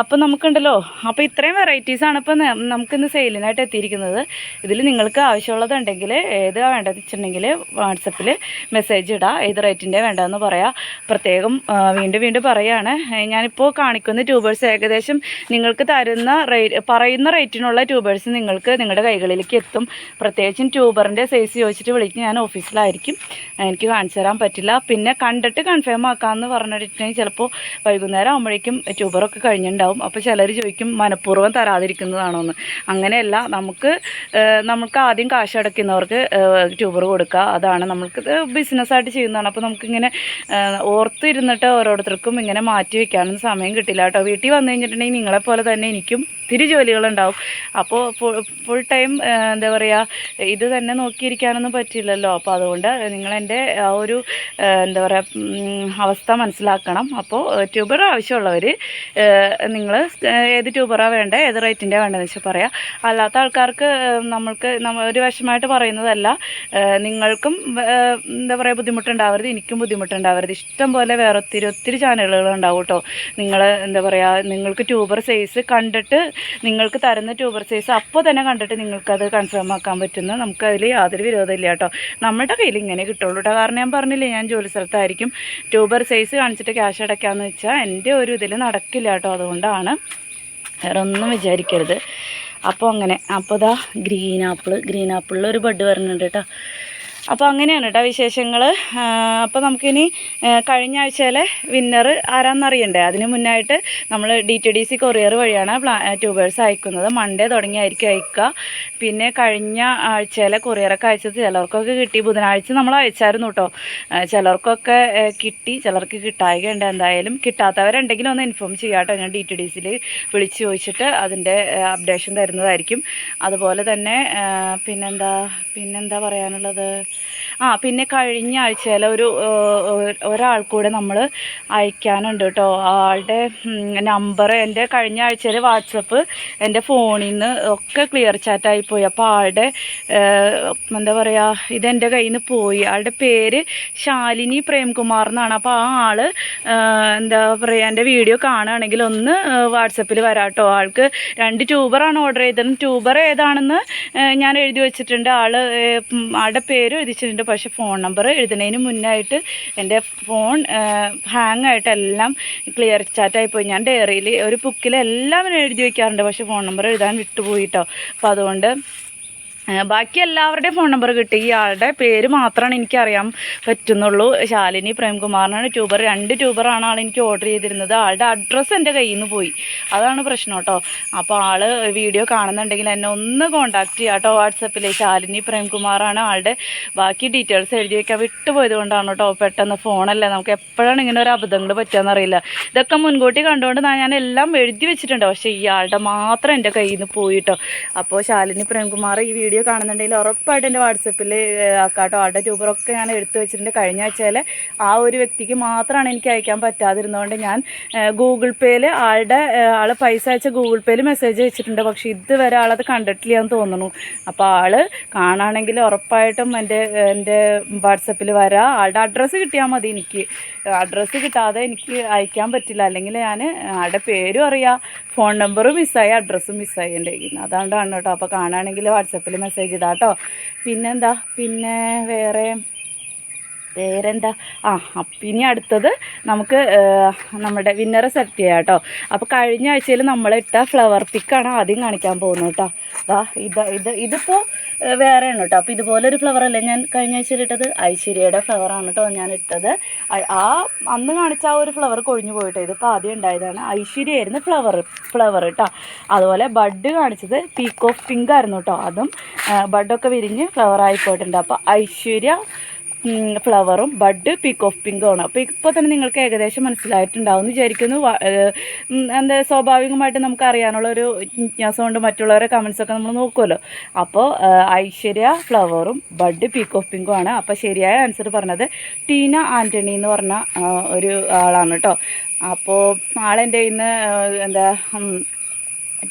A: അപ്പോൾ നമുക്കുണ്ടല്ലോ. അപ്പോൾ ഇത്രയും വെറൈറ്റീസാണ് ഇപ്പോൾ നമുക്കിന്ന് സെയിലിനായിട്ട് എത്തിയിരിക്കുന്നത്. ഇതിൽ നിങ്ങൾക്ക് ആവശ്യമുള്ളതുണ്ടെങ്കിൽ ഏത് വേണ്ടതെന്ന് വെച്ചിട്ടുണ്ടെങ്കിൽ വാട്സപ്പിൽ മെസ്സേജ് ഇടാം. ഏത് റേറ്റിന്റെ വേണ്ടതെന്ന് പറയാം. പ്രത്യേകം വീണ്ടും വീണ്ടും പറയുകയാണ് ഞാനിപ്പോൾ കാണിക്കുന്ന ട്യൂബേഴ്സ് ഏകദേശം നിങ്ങൾക്ക് തരുന്ന റേറ്റ് പറയുന്ന റേറ്റിനുള്ള ട്യൂബേഴ്സ് നിങ്ങൾക്ക് നിങ്ങളുടെ കൈകളിലേക്ക് എത്തും. പ്രത്യേകിച്ചും ട്യൂബറിന്റെ സൈസ് ചോദിച്ചിട്ട് വിളിക്കും ഞാൻ ഓഫീസിലായിരിക്കും എനിക്ക് കാണിച്ചു തരാൻ പറ്റില്ല. പിന്നെ കണ്ടിട്ട് കൺഫേം ആക്കാമെന്ന് പറഞ്ഞിട്ടുണ്ടെങ്കിൽ ചിലപ്പോൾ വൈകുന്നേരം ആകുമ്പോഴേക്കും ട്യൂബറൊക്കെ കഴിഞ്ഞിട്ടുണ്ടാവും. അപ്പോൾ ചിലർ ചോദിക്കും മനഃപൂർവം തരാതിരിക്കുന്നതാണോ എന്ന് അങ്ങനെയല്ല നമുക്ക് നമുക്ക് ആദ്യം കാശ് അടയ്ക്കുന്നവർക്ക് ട്യൂബർ കൊടുക്കുക. അതാണ് നമുക്ക് ബിസിനസ്സായിട്ട് ചെയ്യുന്നതാണ്. അപ്പോൾ നമുക്കിങ്ങനെ ഓർത്തിരുന്നിട്ട് ഓരോരുത്തർക്കും ഇങ്ങനെ മാറ്റി വയ്ക്കാനൊന്നും സമയം കിട്ടില്ല കേട്ടോ. വീട്ടിൽ വന്നു കഴിഞ്ഞിട്ടുണ്ടെങ്കിൽ നിങ്ങളെപ്പോലെ തന്നെ എനിക്കും ഒത്തിരി ജോലികളുണ്ടാവും. അപ്പോൾ ഫുൾ ടൈം എന്താ പറയുക ഇത് തന്നെ നോക്കിയിരിക്കാനൊന്നും പറ്റില്ലല്ലോ. അപ്പോൾ അതുകൊണ്ട് നിങ്ങളെന്റെ ആ ഒരു എന്താ പറയുക അവസ്ഥ മനസ്സിലാക്കണം. അപ്പോൾ ട്യൂബർ ആവശ്യമുള്ളവർ നിങ്ങൾ ഏത് ട്യൂബറാണ് വേണ്ടത് ഏത് റേറ്റിന്റെ വേണ്ടതെന്ന് വെച്ചാൽ പറയാം. അല്ലാത്ത ആൾക്കാർക്ക് നമ്മൾക്ക് നമ്മ ഒരു വശമായിട്ട് പറയുന്നതല്ല നിങ്ങൾക്കും എന്താ പറയുക ബുദ്ധിമുട്ടുണ്ടാവരുത് എനിക്കും ബുദ്ധിമുട്ടുണ്ടാവരുത്. ഇഷ്ടം പോലെ വേറെ ഒത്തിരി ഒത്തിരി ചാനലുകൾ ഉണ്ടാവും കേട്ടോ. നിങ്ങൾ എന്താ പറയുക നിങ്ങൾക്ക് ട്യൂബർ സൈസ് കണ്ടിട്ട് നിങ്ങൾക്ക് തരുന്ന ട്യൂബർ സൈസ് അപ്പോൾ തന്നെ കണ്ടിട്ട് നിങ്ങൾക്കത് കൺഫേം ആക്കാൻ പറ്റുന്ന നമുക്കതിൽ യാതൊരു വിരോധമില്ല കേട്ടോ. നമ്മുടെ കയ്യിൽ ഇങ്ങനെ കിട്ടുള്ളൂ കേട്ടോ. കാരണം ഞാൻ പറഞ്ഞില്ലേ ഞാൻ ജോലി സ്ഥലത്തായിരിക്കും. ട്യൂബർ സൈസ് കാണിച്ചിട്ട് ക്യാഷ് അടയ്ക്കാമെന്ന് വെച്ചാൽ എന്റെ ഒരു ഇതിൽ നടക്കില്ല കേട്ടോ അതുകൊണ്ടാണ് വേറെ ഒന്നും വിചാരിക്കരുത്. അപ്പോൾ അങ്ങനെ അപ്പോൾ ഇതാ ഗ്രീൻ ആപ്പിൾ ഗ്രീൻ ആപ്പിളിൽ ഒരു ബഡ് വരുന്നുണ്ട് കേട്ടോ അപ്പോൾ അങ്ങനെയാണ് കേട്ടോ വിശേഷങ്ങൾ അപ്പോൾ നമുക്കിനി കഴിഞ്ഞ ആഴ്ചയിലെ വിന്നർ ആരാന്നറിയണ്ടേ? അതിന് മുന്നായിട്ട് നമ്മൾ D T D C courier വഴിയാണ് ട്യൂബേഴ്സ് അയക്കുന്നത്. മൺഡേ തുടങ്ങിയായിരിക്കും അയക്കുക. പിന്നെ കഴിഞ്ഞ ആഴ്ചയിലെ കൊറിയറൊക്കെ അയച്ചത് ചിലർക്കൊക്കെ കിട്ടി. ബുധനാഴ്ച നമ്മൾ അയച്ചായിരുന്നു കേട്ടോ ചിലർക്കൊക്കെ കിട്ടി. ചിലർക്ക് കിട്ടായികയുണ്ട് എന്തായാലും. കിട്ടാത്തവരുണ്ടെങ്കിലും ഒന്ന് ഇൻഫോം ചെയ്യാം കേട്ടോ ഞാൻ ഡി ടി ഡി സിയിൽ വിളിച്ച് ചോദിച്ചിട്ട് അതിന്റെ അപ്ഡേഷൻ തരുന്നതായിരിക്കും. അതുപോലെ തന്നെ പിന്നെന്താ പിന്നെന്താ പറയാനുള്ളത്? ആ പിന്നെ കഴിഞ്ഞ ആഴ്ചയിൽ ഒരു ഒരാൾക്കൂടെ ഒരാൾ കൂടെ നമ്മൾ അയക്കാനുണ്ട് കേട്ടോ. ആളുടെ നമ്പർ എന്റെ കഴിഞ്ഞ ആഴ്ചയിൽ വാട്സപ്പ് എന്റെ ഫോണിൽ നിന്ന് ഒക്കെ ക്ലിയർ ചാറ്റായി പോയി. അപ്പോൾ ആളുടെ എന്താ പറയുക ഇതെന്റെ കയ്യിൽ നിന്ന് പോയി. ആളുടെ പേര് ശാലിനി പ്രേംകുമാർ എന്നാണ്. അപ്പോൾ ആ ആൾ എന്താ പറയുക എന്റെ വീഡിയോ കാണുകയാണെങ്കിൽ ഒന്ന് വാട്സപ്പിൽ വരാം കേട്ടോ. ആൾക്ക് രണ്ട് ട്യൂബറാണ് ഓർഡർ ചെയ്തത്. ട്യൂബർ ഏതാണെന്ന് ഞാൻ എഴുതി വെച്ചിട്ടുണ്ട്. ആൾ ആളുടെ പേര് എഴുതിച്ചിട്ടുണ്ട് പക്ഷേ ഫോൺ നമ്പർ എഴുതുന്നതിന് മുന്നായിട്ട് എന്റെ ഫോൺ ഹാങ് ആയിട്ട് എല്ലാം ക്ലിയർ ചാറ്റായി പോയി ഞാൻ ഡയറിയിൽ ഒരു ബുക്കിൽ എല്ലാം എഴുതി വയ്ക്കാറുണ്ട് പക്ഷേ ഫോൺ നമ്പർ എഴുതാൻ വിട്ടുപോയിട്ടോ അപ്പോൾ അതുകൊണ്ട് ബാക്കി എല്ലാവരുടെയും ഫോൺ നമ്പർ കിട്ടി. ഇയാളുടെ പേര് മാത്രമാണ് എനിക്ക് അറിയാൻ പറ്റുന്നുള്ളൂ. ശാലിനി പ്രേംകുമാറിനാണ് ട്യൂബർ. രണ്ട് ട്യൂബറാണ് ആൾ എനിക്ക് ഓർഡർ ചെയ്തിരുന്നത്. ആളുടെ അഡ്രസ്സ് എന്റെ കയ്യിൽ നിന്ന് പോയി. അതാണ് പ്രശ്നം കേട്ടോ അപ്പോൾ ആൾ വീഡിയോ കാണുന്നുണ്ടെങ്കിൽ എന്നെ ഒന്ന് കോൺടാക്ട് ചെയ്യാം കേട്ടോ വാട്സപ്പിൽ ശാലിനി പ്രേംകുമാറാണ് ആളുടെ. ബാക്കി ഡീറ്റെയിൽസ് എഴുതി വയ്ക്കാൻ വിട്ടുപോയത് കൊണ്ടാണ് കേട്ടോ പെട്ടെന്ന് ഫോണല്ലേ നമുക്ക് എപ്പോഴാണ് ഇങ്ങനെ ഒരു അബദ്ധങ്ങൾ പറ്റുകയെന്നറിയില്ല ഇതൊക്കെ മുൻകൂട്ടി കണ്ടുകൊണ്ട് ഞാൻ എല്ലാം എഴുതി വെച്ചിട്ടുണ്ട്. പക്ഷേ ഇയാളുടെ മാത്രം എന്റെ കയ്യിൽ നിന്ന് പോയിട്ടോ അപ്പോൾ ശാലിനി പ്രേംകുമാർ ഈ വീഡിയോ കാണുന്നുണ്ടെങ്കിൽ ഉറപ്പായിട്ട് എന്റെ വാട്സപ്പിൽ ആക്കാട്ടോ. ആളുടെ ട്യൂബറൊക്കെ ഞാൻ എടുത്തു വെച്ചിട്ടുണ്ട്. കഴിഞ്ഞ ആഴ്ചയിൽ ആ ഒരു വ്യക്തിക്ക് മാത്രമാണ് എനിക്ക് അയക്കാൻ പറ്റാതിരുന്നതുകൊണ്ട് ഞാൻ ഗൂഗിൾ പേയിൽ ആളുടെ ആൾ പൈസ അയച്ച ഗൂഗിൾ പേയിൽ മെസ്സേജ് അയച്ചിട്ടുണ്ട്. പക്ഷേ ഇതുവരെ ആളത് കണ്ടിട്ടില്ല എന്ന് തോന്നുന്നു. അപ്പോൾ ആൾ കാണുകയാണെങ്കിൽ ഉറപ്പായിട്ടും എന്റെ എന്റെ വാട്സപ്പിൽ വരാം. ആളുടെ അഡ്രസ്സ് കിട്ടിയാൽ മതി എനിക്ക്. അഡ്രസ്സ് കിട്ടാതെ എനിക്ക് അയക്കാൻ പറ്റില്ല. അല്ലെങ്കിൽ ഞാൻ ആളുടെ പേരും അറിയാം. ഫോൺ നമ്പറും മിസ്സായി അഡ്രസ്സും മിസ്സായി എന്റെ കയ്യിൽ നിന്ന്. അതുകൊണ്ടാണ് കേട്ടോ. അപ്പോൾ കാണുകയാണെങ്കിൽ വാട്സപ്പിൽ മെസ്സേജ് ഇടാം കേട്ടോ പിന്നെന്താ? പിന്നെ വേറെ വേറെന്താ? ആ അപ്പം ഇനി അടുത്തത് നമുക്ക് നമ്മുടെ വിന്നറെ സെലക്ട് ചെയ്യാം കേട്ടോ അപ്പോൾ കഴിഞ്ഞ ആഴ്ചയിൽ നമ്മളിട്ട ഫ്ലവർ പിക്കാണ് ആദ്യം കാണിക്കാൻ പോകുന്നത് കേട്ടോ അതാ ഇത് ഇത് ഇതിപ്പോൾ വേറെയാണ് കേട്ടോ അപ്പോൾ ഇതുപോലെ ഒരു ഫ്ലവർ അല്ലേ ഞാൻ കഴിഞ്ഞ ആഴ്ചയിൽ ഇട്ടത്? ഐശ്വര്യയുടെ ഫ്ലവറാണ് കേട്ടോ ഞാൻ ഇട്ടത്. ആ- അന്ന് കാണിച്ച ആ ഒരു ഫ്ലവർ കൊഴിഞ്ഞു പോയിട്ടോ. ഇതിപ്പോൾ ആദ്യം ഉണ്ടായതാണ് ഐശ്വര്യയായിരുന്നു ഫ്ലവർ ഫ്ലവർ കേട്ടോ അതുപോലെ ബഡ് കാണിച്ചത് പീക്ക് ഓഫ് പിങ്ക് ആയിരുന്നു കേട്ടോ അതും ബഡൊക്കെ വിരിഞ്ഞ് ഫ്ലവർ ആയി പോയിട്ടുണ്ട്. അപ്പോൾ ഐശ്വര്യ ഫ്ലവറും ബഡ് പീക്ക് ഓഫ് പിങ്കും ആണ്. അപ്പോൾ ഇപ്പോൾ തന്നെ നിങ്ങൾക്ക് ഏകദേശം മനസ്സിലായിട്ടുണ്ടാവും എന്ന് വിചാരിക്കുന്നു. എന്താ സ്വാഭാവികമായിട്ട് നമുക്ക് അറിയാനുള്ള ഒരു ജിജ്ഞാസം കൊണ്ട് മറ്റുള്ളവരെ കമൻസൊക്കെ നമ്മൾ നോക്കുമല്ലോ അപ്പോൾ ഐശ്വര്യ ഫ്ലവറും ബഡ് പീക്ക് ഓഫ് പിങ്കും ആണ്. അപ്പോൾ ശരിയായ ആൻസർ പറഞ്ഞത് ടീന ആന്റണി എന്ന് പറഞ്ഞ ഒരു ആളാണ് കേട്ടോ അപ്പോൾ ആളെന്റെ ഇന്ന് എന്താ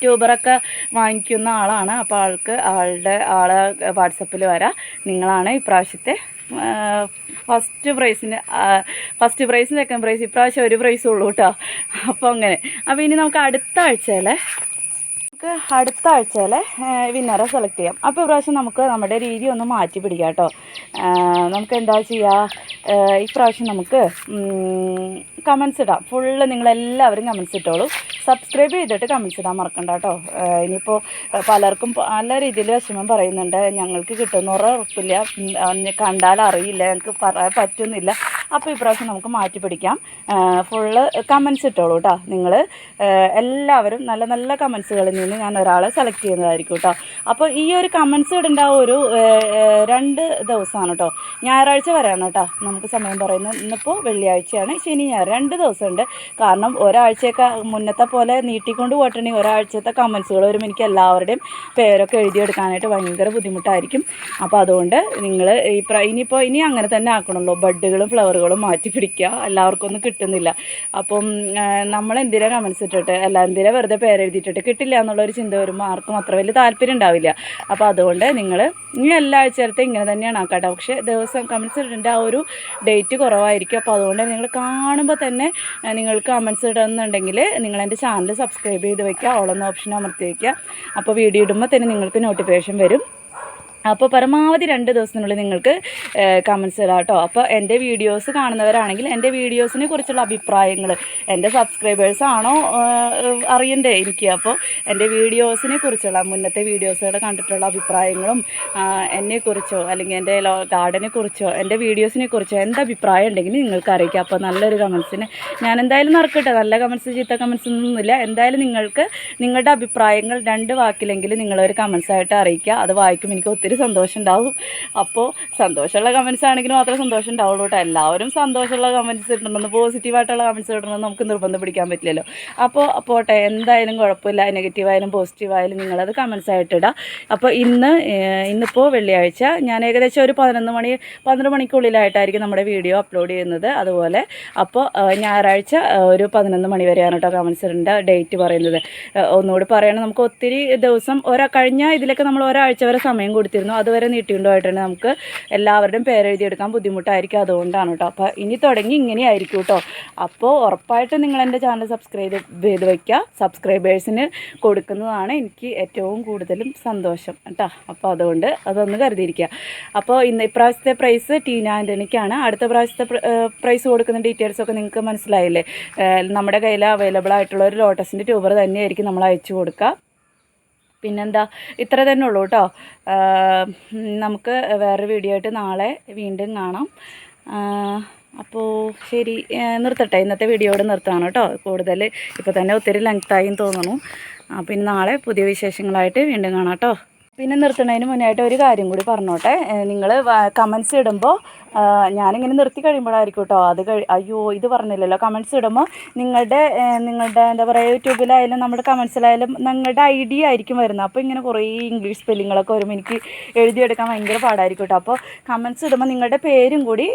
A: ട്യൂബറൊക്കെ വാങ്ങിക്കുന്ന ആളാണ്. അപ്പോൾ ആൾക്ക് ആളുടെ ആളെ വാട്സപ്പിൽ വരാം. നിങ്ങളാണ് ഇപ്രാവശ്യത്തെ ഫസ്റ്റ് പ്രൈസിന് ഫസ്റ്റ് പ്രൈസ് സെക്കൻഡ് പ്രൈസ് ഇപ്രാവശ്യം ഒരു പ്രൈസ് ഉള്ളൂ കേട്ടോ അപ്പോൾ അങ്ങനെ. അപ്പോൾ ഇനി നമുക്ക് അടുത്ത ആഴ്ചയിലെ നമുക്ക് അടുത്ത ആഴ്ചയിലെ വിന്നറെ സെലക്ട് ചെയ്യാം. അപ്പോൾ ഇപ്രാവശ്യം നമുക്ക് നമ്മുടെ രീതി ഒന്ന് മാറ്റി പിടിക്കാം കേട്ടോ നമുക്ക് എന്താ ചെയ്യുക ഇപ്രാവശ്യം നമുക്ക് കമൻസ് ഇടാം. ഫുള്ള് നിങ്ങളെല്ലാവരും കമൻസ് ഇട്ടോളൂ. സബ്സ്ക്രൈബ് ചെയ്തിട്ട് കമൻസ് ഇടാൻ മറക്കണ്ട കേട്ടോ. ഇനിയിപ്പോൾ പലർക്കും പല രീതിയിൽ വിഷമം പറയുന്നുണ്ട്. ഞങ്ങൾക്ക് കിട്ടുന്ന ഉറപ്പില്ല. കണ്ടാൽ അറിയില്ല. ഞങ്ങൾക്ക് പറയാൻ പറ്റുന്നില്ല. അപ്പോൾ ഇപ്രാവശ്യം നമുക്ക് മാറ്റി പിടിക്കാം. ഫുള്ള് കമൻസ് ഇട്ടോളൂ കേട്ടോ. നിങ്ങൾ എല്ലാവരും നല്ല നല്ല കമൻസുകളിൽ നിന്ന് ഞാൻ ഒരാളെ സെലക്ട് ചെയ്യുന്നതായിരിക്കും കേട്ടോ. അപ്പോൾ ഈ ഒരു കമൻസ് ഇടേണ്ട ഒരു രണ്ട് ദിവസമാണ് കേട്ടോ. ഞായറാഴ്ച വരാണ് കേട്ടോ. നമുക്ക് സമയം പറയുന്നത് ഇന്നിപ്പോൾ വെള്ളിയാഴ്ചയാണ്. ശനി ഞായർ രണ്ട് ദിവസമുണ്ട്. കാരണം ഒരാഴ്ചയൊക്കെ മുന്നത്തെ പോലെ നീട്ടിക്കൊണ്ട് പോയിട്ടുണ്ടെങ്കിൽ ഒരാഴ്ചത്തെ കമൻസുകൾ വരുമ്പോൾ എനിക്ക് എല്ലാവരുടെയും പേരൊക്കെ എഴുതിയെടുക്കാനായിട്ട് ഭയങ്കര ബുദ്ധിമുട്ടായിരിക്കും. അപ്പോൾ അതുകൊണ്ട് നിങ്ങൾ ഈ ഇനിയിപ്പോൾ ഇനി അങ്ങനെ തന്നെ ആക്കണമല്ലോ. ബഡ്ഡുകളും ഫ്ലവറുകളും മാറ്റി പിടിക്കുക. എല്ലാവർക്കും ഒന്നും കിട്ടുന്നില്ല. അപ്പം നമ്മൾ എന്തിനാ കമൻസ് ഇട്ടിട്ട്? അല്ല എന്തിനാ വെറുതെ പേരെഴുതിയിട്ടിട്ട് കിട്ടില്ല എന്നുള്ളൊരു ചിന്ത വരുമ്പോൾ ആർക്കും അത്ര വലിയ താല്പര്യം ഉണ്ടാവില്ല. അപ്പോൾ അതുകൊണ്ട് നിങ്ങൾ ഇനി എല്ലാ ആഴ്ചത്തെ ഇങ്ങനെ തന്നെയാണ് ആക്കാട്ടോ. പക്ഷേ ദിവസം കമൻസ് ഇടേണ്ട ആ ഒരു ഡേറ്റ് കുറവായിരിക്കും. അപ്പോൾ അതുകൊണ്ട് നിങ്ങൾ കാണുമ്പോൾ തന്നെ നിങ്ങൾക്ക് കമൻസ് ഇടുന്നുണ്ടെങ്കിൽ നിങ്ങൾ എന്റെ ചാനൽ സബ്സ്ക്രൈബ് ചെയ്ത് വെക്കുക ഓളെന്ന ഓപ്ഷൻ അമർത്തി വയ്ക്കുക അപ്പോൾ വീഡിയോ ഇടുമ്പോൾ തന്നെ നിങ്ങൾക്ക് നോട്ടിഫിക്കേഷൻ വരും. അപ്പോൾ പരമാവധി രണ്ട് ദിവസത്തിനുള്ളിൽ നിങ്ങൾക്ക് കമൻസ് ഇടാം കേട്ടോ. അപ്പോൾ എന്റെ വീഡിയോസ് കാണുന്നവരാണെങ്കിൽ എന്റെ വീഡിയോസിനെ കുറിച്ചുള്ള അഭിപ്രായങ്ങൾ എന്റെ സബ്സ്ക്രൈബേഴ്സ് ആണോ അറിയണ്ടേ എനിക്ക്. അപ്പോൾ എന്റെ വീഡിയോസിനെ കുറിച്ചുള്ള മുന്നത്തെ വീഡിയോസുകൾ കണ്ടിട്ടുള്ള അഭിപ്രായങ്ങളും എന്നെക്കുറിച്ചോ അല്ലെങ്കിൽ എന്റെ ഗാർഡനെ കുറിച്ചോ എന്റെ വീഡിയോസിനെ കുറിച്ചോ എന്ത് അഭിപ്രായം ഉണ്ടെങ്കിൽ നിങ്ങൾക്ക് അറിയിക്കാം. അപ്പോൾ നല്ലൊരു കമൻസിന് ഞാൻ എന്തായാലും നടക്കട്ടെ. നല്ല കമൻസ് ചീത്ത കമൻസ് ഒന്നുമില്ല. എന്തായാലും നിങ്ങൾക്ക് നിങ്ങളുടെ അഭിപ്രായങ്ങൾ രണ്ട് വാക്കിലെങ്കിലും നിങ്ങളൊരു കമൻസായിട്ട് അറിയിക്കുക. അത് വായിക്കും എനിക്ക് ഒത്തിരി സന്തോഷം ഉണ്ടാവും. അപ്പോൾ സന്തോഷമുള്ള കമൻസ് ആണെങ്കിൽ മാത്രമേ സന്തോഷം ഉണ്ടാവുള്ളൂ കേട്ടോ. എല്ലാവരും സന്തോഷമുള്ള കമൻസ് ഇടണമെന്ന് പോസിറ്റീവായിട്ടുള്ള കമൻസ് ഇടണമെന്ന് നമുക്ക് നിർബന്ധം പിടിക്കാൻ പറ്റില്ലല്ലോ. അപ്പോൾ പോട്ടെ എന്തായാലും കുഴപ്പമില്ല. നെഗറ്റീവായാലും പോസിറ്റീവായാലും നിങ്ങളത് കമൻസ് ആയിട്ട് ഇടാം. അപ്പോൾ ഇന്ന് ഇന്നിപ്പോൾ വെള്ളിയാഴ്ച. ഞാൻ ഏകദേശം ഒരു പതിനൊന്ന് മണി പന്ത്രണ്ട് മണിക്കുള്ളിലായിട്ടായിരിക്കും നമ്മുടെ വീഡിയോ അപ്ലോഡ് ചെയ്യുന്നത്. അതുപോലെ അപ്പോൾ ഞായറാഴ്ച ഒരു പതിനൊന്ന് മണി വരെയാണ് കേട്ടോ കമൻസ് ഇടേണ്ട ഡേറ്റ് പറയുന്നത്. ഒന്നുകൂടി പറയണം. നമുക്ക് ഒത്തിരി ദിവസം ഒരാ കഴിഞ്ഞ ഇതിലൊക്കെ നമ്മൾ ഒരാഴ്ച വരെ സമയം കൊടുത്തിരുന്നു. അതുവരെ നീട്ടിക്കൊണ്ടുപോയിട്ടുണ്ട് നമുക്ക് എല്ലാവരുടെയും പേരെഴുതിയെടുക്കാൻ ബുദ്ധിമുട്ടായിരിക്കും അതുകൊണ്ടാണ് കേട്ടോ. അപ്പോൾ ഇനി തുടങ്ങി ഇങ്ങനെയായിരിക്കും കേട്ടോ. അപ്പോൾ ഉറപ്പായിട്ടും നിങ്ങൾ എന്റെ ചാനൽ സബ്സ്ക്രൈബ് ചെയ്ത് വയ്ക്കുക സബ്സ്ക്രൈബേഴ്സിന് കൊടുക്കുന്നതാണ് എനിക്ക് ഏറ്റവും കൂടുതലും സന്തോഷം കേട്ടോ. അപ്പോൾ അതുകൊണ്ട് അതൊന്ന് കരുതിയിരിക്കുക. അപ്പോൾ ഇന്ന് ഇപ്രാവശ്യത്തെ പ്രൈസ് ടീന ആന്റണിക്കാണ്. അടുത്ത പ്രാവശ്യത്തെ പ്രൈസ് കൊടുക്കുന്ന ഡീറ്റെയിൽസൊക്കെ നിങ്ങൾക്ക് മനസ്സിലായില്ലേ? നമ്മുടെ കയ്യിൽ അവൈലബിൾ ആയിട്ടുള്ള ഒരു ലോട്ടസിന്റെ ട്യൂബർ തന്നെയായിരിക്കും നമ്മൾ അയച്ചു കൊടുക്കുക. പിന്നെന്താ ഇത്ര തന്നെ ഉള്ളൂ കേട്ടോ നമുക്ക് വേറെ വീഡിയോ ആയിട്ട് നാളെ വീണ്ടും കാണാം. അപ്പോൾ ശരി നിർത്തട്ടെ. ഇന്നത്തെ വീഡിയോയോട് നിർത്താണ് കേട്ടോ കൂടുതൽ ഇപ്പോൾ തന്നെ ഒത്തിരി ലെങ്ത്തായും തോന്നുന്നു. പിന്നെ നാളെ പുതിയ വിശേഷങ്ങളായിട്ട് വീണ്ടും കാണാം കേട്ടോ പിന്നെ നിർത്തുന്നതിന് മുന്നായിട്ട് ഒരു കാര്യം കൂടി പറഞ്ഞോട്ടെ. നിങ്ങൾ കമൻസ് ഇടുമ്പോൾ ഞാനിങ്ങനെ നിർത്തി കഴിയുമ്പോഴായിരിക്കും കേട്ടോ അത് കഴി അയ്യോ ഇത് പറഞ്ഞില്ലല്ലോ. കമൻസ് ഇടുമ്പോൾ നിങ്ങളുടെ നിങ്ങളുടെ എന്താ പറയുക യൂട്യൂബിലായാലും നമ്മുടെ കമൻസിലായാലും നിങ്ങളുടെ ഐഡിയ ആയിരിക്കും വരുന്നത്. അപ്പോൾ ഇങ്ങനെ കുറേ ഇംഗ്ലീഷ് സ്പെല്ലിങ്ങളൊക്കെ വരുമ്പോൾ എനിക്ക് എഴുതിയെടുക്കാൻ ഭയങ്കര പാടായിരിക്കും കേട്ടോ അപ്പോൾ കമൻസ് ഇടുമ്പോൾ നിങ്ങളുടെ പേരും കൂടി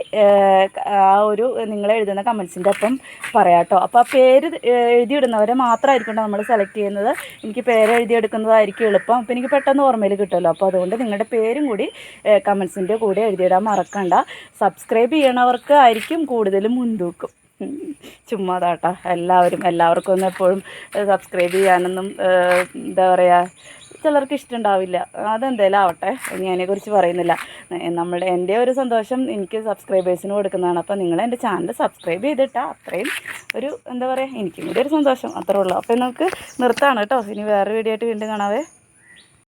A: ആ ഒരു നിങ്ങൾ എഴുതുന്ന കമൻസിന്റെ ഒപ്പം പറയാം കേട്ടോ അപ്പോൾ ആ പേര് എഴുതിയിടുന്നവരെ മാത്രമായിരിക്കും കേട്ടോ നമ്മൾ സെലക്ട് ചെയ്യുന്നത്. എനിക്ക് പേര് എഴുതിയെടുക്കുന്നതായിരിക്കും എളുപ്പം. അപ്പോൾ എനിക്ക് പെട്ടെന്ന് ഓർമ്മയിൽ കിട്ടുമല്ലോ. അപ്പോൾ അതുകൊണ്ട് നിങ്ങളുടെ പേരും കൂടി കമൻസിന്റെ കൂടെ എഴുതിയിടാൻ മറക്കണ്ട. സബ്സ്ക്രൈബ് ചെയ്യണവർക്ക് ആയിരിക്കും കൂടുതലും മുൻതൂക്കം. ചുമ്മാ ചുമ്മാതാട്ടാ. എല്ലാവരും എല്ലാവർക്കും ഒന്നും എപ്പോഴും സബ്സ്ക്രൈബ് ചെയ്യാനൊന്നും എന്താ പറയുക ചിലർക്ക് ഇഷ്ടമുണ്ടാവില്ല അതെന്തേലും ആവട്ടെ. ഇനി അതിനെക്കുറിച്ച് പറയുന്നില്ല. നമ്മുടെ എന്റെ ഒരു സന്തോഷം എനിക്ക് സബ്സ്ക്രൈബേഴ്സിന് കൊടുക്കുന്നതാണ്. അപ്പോൾ നിങ്ങൾ എന്റെ ചാനൽ സബ്സ്ക്രൈബ് ചെയ്തിട്ടാൽ അത്രയും ഒരു എന്താ പറയുക എനിക്കും കൂടി ഒരു സന്തോഷം. അത്രേ ഉള്ളൂ. അപ്പോൾ നമുക്ക് നിർത്താണ് കേട്ടോ ഇനി വേറെ വീഡിയോ ആയിട്ട് വീണ്ടും കാണാവേ.